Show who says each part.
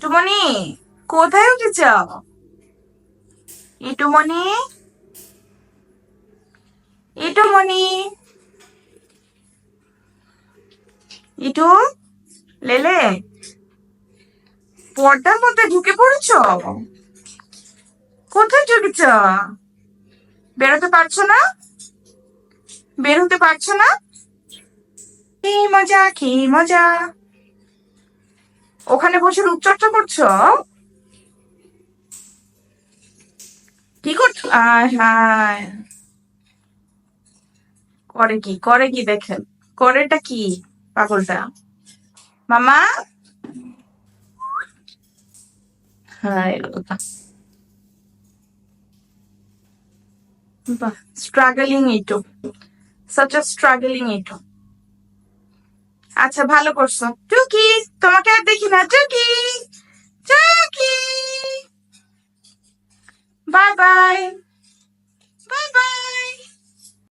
Speaker 1: ইটুমণি, কোথায় উঠেছ? ইটুমণি? ইটুমণি? ইটু, লেলে, পর্দার মধ্যে ঢুকে পড়েছ? কোথায় ঢুকেছ? বেরোতে পারছ না? বেরোতে পারছ না? কি মজা কি মজা? ওখানে বসে রূপচর্চা করছ? কি করছ? করে কি? করে কি দেখেন করেটা কি, পাগলটা? মামা? Hi struggling it such struggling it আচ্ছা ভালো করছ। চুকি তোমাকে আর দেখি না। চুকি চুকি বাই বাই। Bye bye.